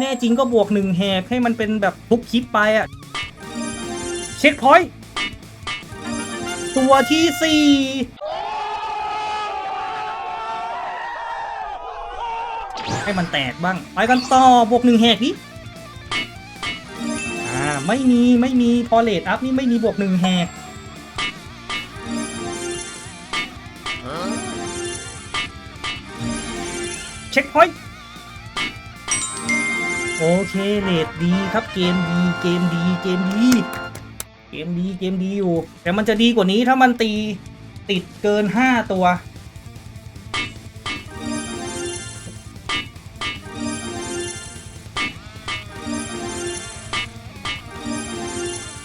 แน่จริงก็บวกหนึ่งแหกให้มันเป็นแบบทุกคลิปไปอะเช็คพอยต์ตัวที่สี่ให้มันแตกบ้าง ไปกันต่อบวกหนึ่งแหกดิอ่าไม่มีไม่มีพอเลดอัพนี่ไม่มีบวกหนึ่งแหกเช็คพอยต์ โอเคเลดดีครับเกมดีเกมดีเกมดีเกมดีเกมดีอยู่ แต่มันจะดีกว่านี้ถ้ามันตีติดเกิน 5 ตัว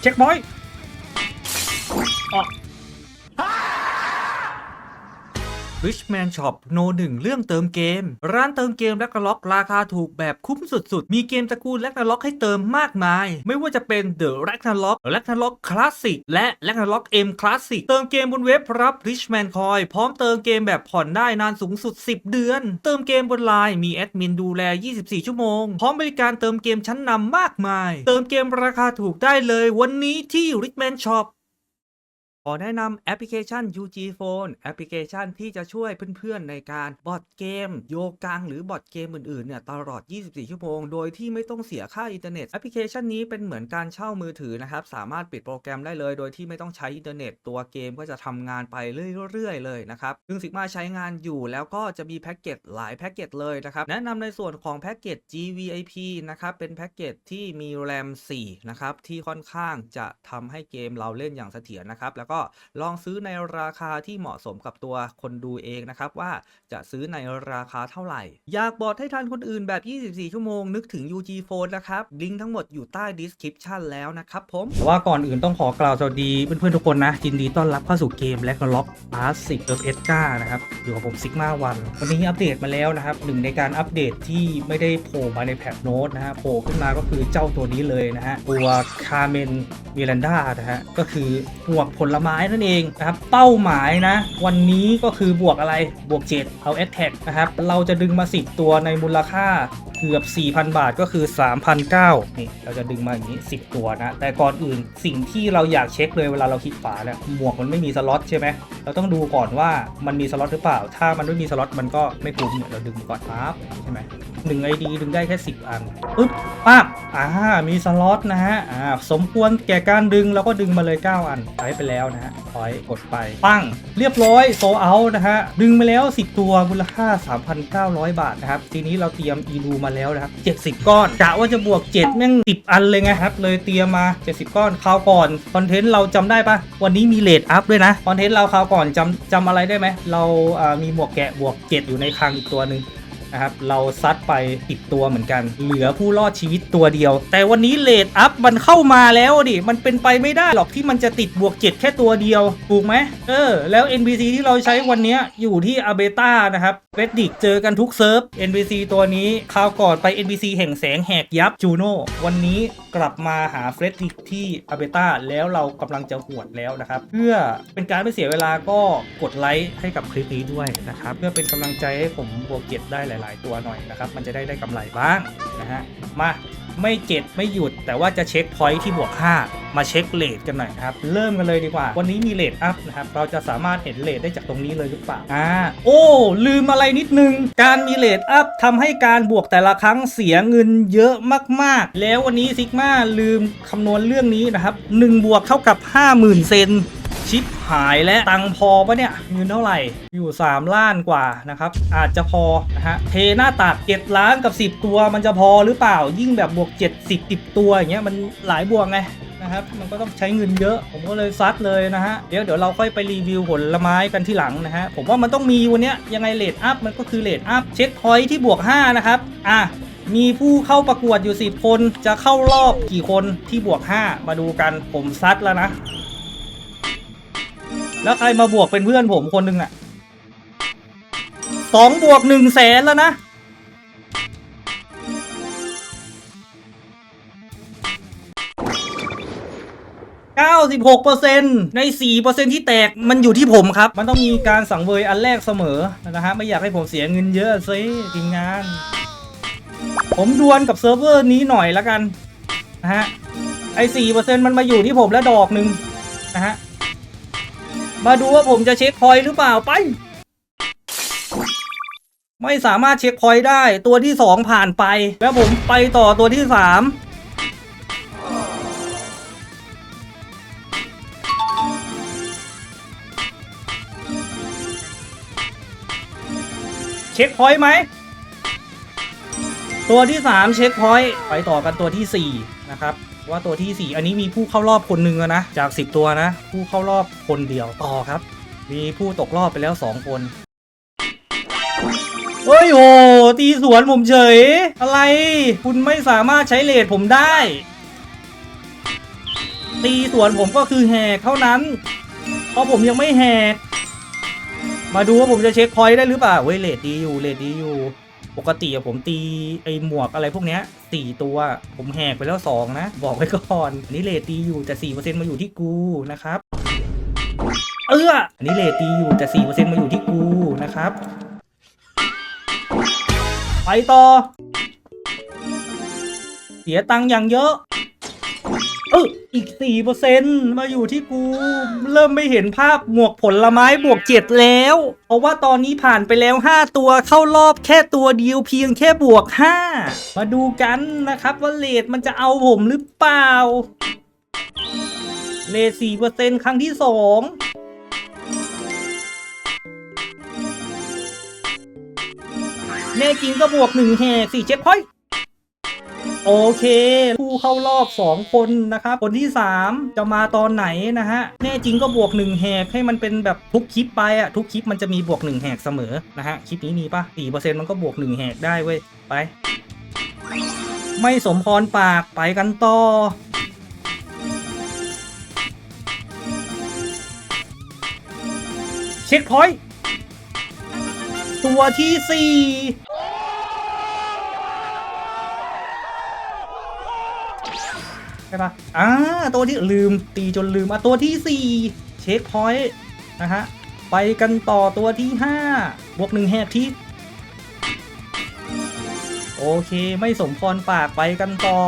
เช็คบอย Richman Shop โนหนึ่งเรื่องเติมเกม ร้านเติมเกมแลกล็อกราคาถูกแบบคุ้มสุดๆ มีเกมตระกูลแลกล็อกให้เติมมากมาย ไม่ว่าจะเป็น The Ragnarok Ragnarok Classic และ Ragnarok M Classic เติมเกมบนเว็บรับ Richman Coin พร้อมเติมเกมแบบผ่อนได้นานสูงสุด 10 เดือน เติมเกมบนไลน์มีแอดมินดูแล 24 ชั่วโมง พร้อมบริการเติมเกมชั้นนำมากมาย เติมเกมราคาถูกได้เลยวันนี้ที่ Richman Shop ขอแนะนำแอปพลิเคชัน UG Phone แอปพลิเคชันที่จะช่วยเพื่อนๆในการบอดเกม โยกังหรือบอดเกมอื่นๆเนี่ยตลอด 24 ชั่วโมง โดยที่ไม่ต้องเสียค่าอินเทอร์เน็ต แอปพลิเคชันนี้เป็นเหมือนการเช่ามือถือนะครับ สามารถปิดโปรแกรมได้เลย โดยที่ไม่ต้องใช้อินเทอร์เน็ต ตัวเกมก็จะทำงานไปเรื่อยๆ เลยนะครับ ซึ่งสิกมาใช้งานอยู่แล้วก็จะมีแพ็กเกจหลายแพ็กเกจเลยนะครับ แนะนำในส่วนของแพ็กเกจ GVIP นะครับ เป็นแพ็กเกจที่มี RAM 4 นะครับ ที่ค่อนข้างจะทำให้เกมเราเล่นอย่างเสถียรนะครับแล้วก็ลองซื้อในราคาที่เหมาะสมกับตัวคนดูเองนะครับว่าจะซื้อในราคาเท่าไหร่ อยากบอดให้ทันคนอื่นแบบ 24 ชั่วโมง นึกถึง UG Phone นะครับลิงก์ทั้งหมดอยู่ใต้ description แล้วนะครับผมว่าก่อนอื่นต้องขอกล่าวสวัสดีเพื่อนๆทุกคนนะยินดีต้อนรับเข้าสู่เกมและก็ล็อกคลาสสิกเอฟเอสก้านะครับอยู่กับผมซิกมาวันวันนี้อัปเดตมาแล้วนะครับหนึ่งในการอัปเดตที่ไม่ได้โผล่มาในแพทโน้ตนะฮะโผล่ขึ้นมาก็คือเจ้าตัวนี้เลยนะฮะตัวคาเมนมิรันดานะฮะก็คือหวกผลไม้นั่นเองนะครับเป้าหมายนะ วันนี้ก็คือบวกอะไรบวก 7 เอาแอ t แท็กนะครับเราจะดึงมา 10 ตัวในมูลค่า เกือบ 4,000 บาทก็คือ3,900นี่เราจะดึงมาอย่างนี้ 10 ตัวนะ แต่ก่อนอื่นสิ่งที่เราอยากเช็คเลยเวลาเราคลิกฝาเนี่ยหมวกมันไม่มีสล็อตใช่ไหมเราต้องดูก่อนว่ามันมีสล็อตหรือเปล่า ถ้ามันไม่มีสล็อตมันก็ไม่คุ้มเนี่ยเราดึงก่อนปั๊บใช่ไหมหนึ่งไอดีดึงได้แค่ 10 อันปึ๊บปั๊บอ่ามีสล็อตนะฮะอ่าสมควรแก่การดึงเราก็ดึงมาเลย 9 อันใช้ไปแล้วนะฮะถอยกดไปปั้งเรียบร้อยโซเอานะฮะดึงมาแล้ว 10 ตัวมูลค่า 3,900 บาทนะครับทีนี้เราเตรียมอีลูมาแล้วนะครับ 70 ก้อนกะว่าจะบวก 7 แม่ง10อันเลยไงครับ เลยเตรียมมา 70 ก้อนคราวก่อนคอนเทนต์เราจำได้ปะวันนี้มีเลทอัพด้วยนะคอนเทนต์เราคราวก่อนจำจำอะไรได้ไหมเราอ่ามีหมวกแกะบวก 7 อยู่ในคลังอีกตัวหนึ่ง นะครับเราซัดไปติดตัวเหมือนกัน เหลือผู้รอดชีวิตตัวเดียว แต่วันนี้เลดอัพมันเข้ามาแล้วดิมันเป็นไปไม่ได้หรอกที่มันจะติดบวก 7 แค่ตัวเดียวถูกไหมเออแล้ว NPC ที่เราใช้วันนี้อยู่ที่อาเบต้านะครับเรดดิกเจอกันทุกเซิร์ฟ NPC ตัวนี้คราวก่อนไป NPC แห่งแสงแหกยับจูโน่วันนี้กลับมาหาเฟรดดิกที่อาเบต้าแล้วเรากำลังจะหวดแล้วนะครับ เพื่อเป็นการไม่เสียเวลาก็กดไลค์ให้กับคลิปนี้ด้วยนะครับเพื่อเป็นกำลังใจให้ผมบวกเจ็ดได้หลายๆ ตัวหน่อยนะครับ มันจะได้ได้กำไรบ้างนะฮะ มาไม่เจ็ดไม่หยุด แต่ว่าจะเช็คพอยที่บวก5มาเช็คเลทกันหน่อยครับ เริ่มกันเลยดีกว่า วันนี้มีเลทอัพนะครับ เราจะสามารถเห็นเลทได้จากตรงนี้เลยหรือเปล่าอ่าโอ้ ลืมอะไรนิดนึง การมีเลทอัพทำให้การบวกแต่ละครั้งเสียเงินเยอะมากๆ แล้ววันนี้ซิกมาลืมคำนวณเรื่องนี้นะครับ1บวกเท่ากับ 50,000 เซน ชิปหายและตังพอปะเนี่ยเงินเท่าไหร่อยู่ 3 ล้านกว่านะครับ อาจจะพอนะฮะเทหน้าตัก7ล้านกับ 10 ตัวมันจะพอหรือเปล่ายิ่งแบบบวก70 10 ตัวอย่างเงี้ยมันหลายบวกไงนะครับมันก็ต้องใช้เงินเยอะ ผมก็เลยซัดเลยนะฮะ เดี๋ยวเดี๋ยวเราค่อยไปรีวิวผลไม้กันที่หลังนะฮะ ผมว่ามันต้องมีวันนี้ยยังไงเลทอัพมันก็คือเลทอัพเช็คพอยที่บวก 5 นะครับ อะ มีผู้เข้าประกวดอยู่ 10 คนจะเข้ารอบกี่คนที่บวก 5 มาดูกันผมซัดแล้วนะ แล้วใครมาบวกเป็นเพื่อนผมคนหนึ่งอะสองบวกหนึ่งแสนแล้วนะ 96%ใน 4%ที่แตกมันอยู่ที่ผมครับ มันต้องมีการสังเวยอันแรกเสมอนะฮะ ไม่อยากให้ผมเสียเงินเยอะซิทีมงาน ผมดวลกับเซิร์ฟเวอร์นี้หน่อยละกัน นะฮะ ไอ้สี่เปอร์เซ็นมันมาอยู่ที่ผมแล้วดอกหนึ่งนะฮะ มาดูว่าผมจะเช็คพอยต์หรือเปล่าไป ไม่สามารถเช็คพอยต์ได้ตัวที่สองผ่านไป แล้วผมไปต่อตัวที่สามเช็คพอยต์ไหม ตัวที่ 3 เช็คพอยต์ไปต่อกันตัวทีสี่4 นะครับ ว่าตัวทีสี่ 4 อันนี้มีผู้เข้ารอบคนหนึ่งแล้วนะ จาก 10 ตัวนะ ผู้เข้ารอบคนเดียวต่อครับ มีผู้ตกรอบไปแล้ว 2 คนเฮ้ยโหตีสวนผมเฉย อะไร คุณไม่สามารถใช้เลทผมได้ ตีสวนผมก็คือแหกเท่านั้น เพราะผมยังไม่แหก มาดูว่าผมจะเช็คพอยต์ได้หรือเปล่าเว้ยเลทดีอยู่เลทดีอยู่ ปกติอะผมตีไอหมวกอะไรพวกเนี้ยสี่ตัว ผมแหกไปแล้วสองนะ บอกไว้ก่อนอันนี้เลตีอยู่แต่สี่เปอร์เซ็นต์มาอยู่ที่กูนะครับ เอออันนี้เลตีอยู่แต่สี่เปอร์เซ็นต์มาอยู่ที่กูนะครับ ไปต่อ เสียตังค์อย่างเยอะ เอออีกสี่เปอร์เซ็นมาอยู่ที่กู เริ่มไม่เห็นภาพหมวกผลไม้บวกเจ็ดแล้ว เพราะว่าตอนนี้ผ่านไปแล้ว 5 ตัวเข้ารอบแค่ตัวเดียวเพียงแค่บวก 5 มาดูกันนะครับว่าเลทมันจะเอาผมหรือเปล่า เลทสี่เปอร์เซ็นครั้งที่สองแน่จริงก็บวกหนึ่งแหกสี่เช็คพอยต์ โอเค ผู้เข้ารอบ 2 คนนะครับ คนที่ 3 จะมาตอนไหนนะฮะ แน่จริงก็บวก 1 แหกให้มันเป็นแบบทุกคลิปไปอะทุกคลิปมันจะมีบวก 1 แหกเสมอนะฮะ คลิปนี้มีปะ4%มันก็บวก 1 แหกได้เว้ย ไป ไม่สมพรปากไปกันต่อเช็คพอยต์ตัวที่ 4 ใช่ปะอ่าตัวที่ลืมตีจนลืมอะตัวที่ 4 เช็คพอยต์นะฮะ ไปกันต่อตัวที่ 5 บวกหนึ่งแหกที่โอเคไม่สมพรปากไปกันต่อ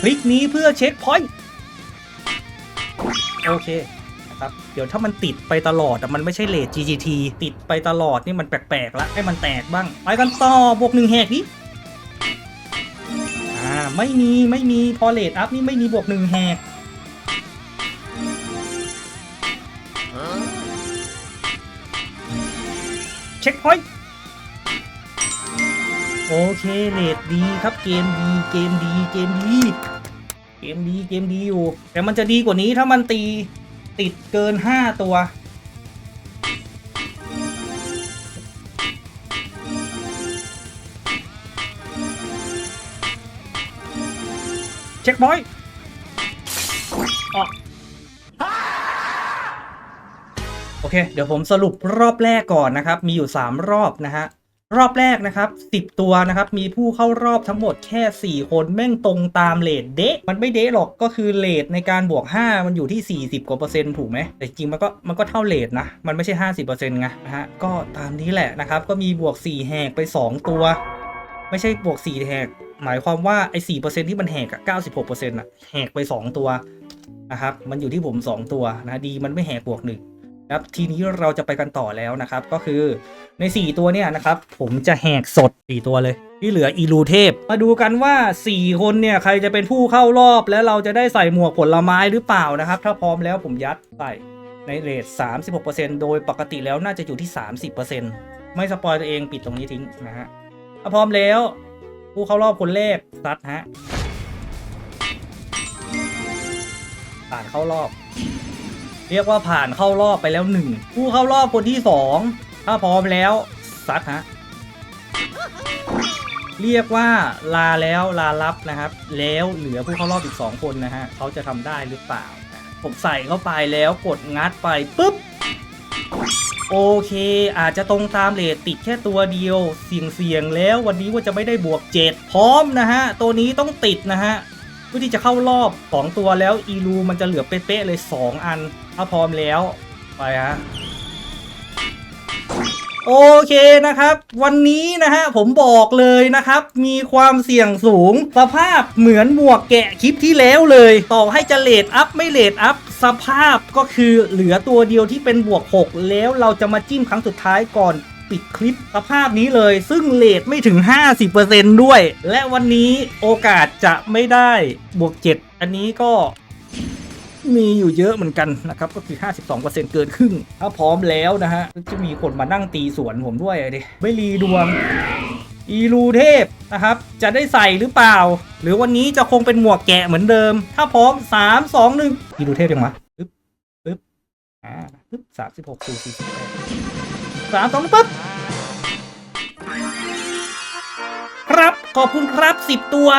คลิกนี้เพื่อเช็คพอยต์โอเค เดี๋ยวถ้ามันติดไปตลอดแต่มันไม่ใช่เลท GGT ติดไปตลอดนี่มันแปลกๆละให้มันแตกบ้าง ไปกันต่อบวกหนึ่งแหกนี้อ่าไม่มีไม่มีพอเลทอัพนี่ไม่มีบวกหนึ่งแหกเช็คพอยต์โอเคเลทดีครับเกมดีเกมดีเกมดีเกมดีเกมดีอยู่ แต่มันจะดีกว่านี้ถ้ามันตี ติดเกิน 5 ตัว เช็คบอยอ๋อโอเค เดี๋ยวผมสรุปรอบแรกก่อนนะครับ มีอยู่ 3 รอบนะฮะ รอบแรกนะครับ 10 ตัวนะครับ มีผู้เข้ารอบทั้งหมดแค่ 4 คนแม่งตรงตามเลทเดะมันไม่เดะหรอกก็คือเลทในการบวก 5 มันอยู่ที่ 40 กว่าเปอร์เซ็นต์ถูกไหมแต่จริงมันก็มันก็เท่าเลทนะ มันไม่ใช่ 50เปอร์เซ็นต์ไงนะฮะก็ตามนี้แหละนะครับ ก็มีบวก 4 แหกไป 2 ตัว ไม่ใช่บวก 4 แหก หมายความว่าไอ้4เปอร์เซ็นต์ที่มันแหกอะ96เปอร์เซ็นต์อะแหกไป 2 ตัวนะครับมันอยู่ที่ผม 2 ตัวนะดีมันไม่แหกบวกหนึ่ง ครับทีนี้เราจะไปกันต่อแล้วนะครับ ก็คือใน 4 ตัวเนี่ยนะครับ ผมจะแหกสด 4 ตัวเลย ที่เหลืออีลูเทพ มาดูกันว่า 4 คนเนี่ย ใครจะเป็นผู้เข้ารอบแล้วเราจะได้ใส่หมวกผลไม้หรือเปล่านะครับ ถ้าพร้อมแล้วผมยัดใส่ในเรท36%โดยปกติแล้วน่าจะอยู่ที่ 30%ไม่สปอยตัวเองปิดตรงนี้ทิ้งนะฮะถ้าพร้อมแล้ว ผู้เข้ารอบคนแรกซัดฮะผ่านเข้ารอบ เรียกว่าผ่านเข้ารอบไปแล้วหนึ่งผู้เข้ารอบคนที่สองถ้าพร้อมแล้วซัดฮะเรียกว่าลาแล้วลารับนะครับ แล้วเหลือผู้เข้ารอบอีกสองคนนะฮะเขาจะทำได้หรือเปล่า ผมใส่เข้าไปแล้วกดงัดไปปุ๊บโอเค อาจจะตรงตามเลทติดแค่ตัวเดียว เสี่ยงเสี่ยงๆแล้ววันนี้ว่าจะไม่ได้บวก 7 พร้อมนะฮะ ตัวนี้ต้องติดนะฮะเพื่อที่จะเข้ารอบ 2 ตัวแล้วอีลูมันจะเหลือเป๊ะๆเลย 2 อัน ถ้าพร้อมแล้ว ไปฮะ โอเคนะครับ วันนี้นะฮะผมบอกเลยนะครับ มีความเสี่ยงสูง สภาพเหมือนหมวกแกะคลิปที่แล้วเลย ต่อให้จะเลดอัพไม่เลดอัพสภาพก็คือเหลือตัวเดียวที่เป็นบวก 6 แล้วเราจะมาจิ้มครั้งสุดท้ายก่อนปิดคลิปสภาพนี้เลย ซึ่งเลทไม่ถึง 50%ด้วย และวันนี้โอกาสจะไม่ได้บวก 7 อันนี้ก็ มีอยู่เยอะเหมือนกันนะครับก็คือ 52%เกินครึ่งถ้าพร้อมแล้วนะฮะจะมีคนมานั่งตีสวนผมด้วยดิไม่รีดวงอีรูเทพนะครับ จะได้ใส่หรือเปล่า หรือวันนี้จะคงเป็นหมวกแกะเหมือนเดิม ถ้าพร้อม 3 2 1 อีรูเทพยังวะปึ๊บปึ๊บอ่าปึ๊บสามสิบหกสี่สิบสามสองหนึ่งปึ๊บครับ ขอบคุณครับ 10 ตัว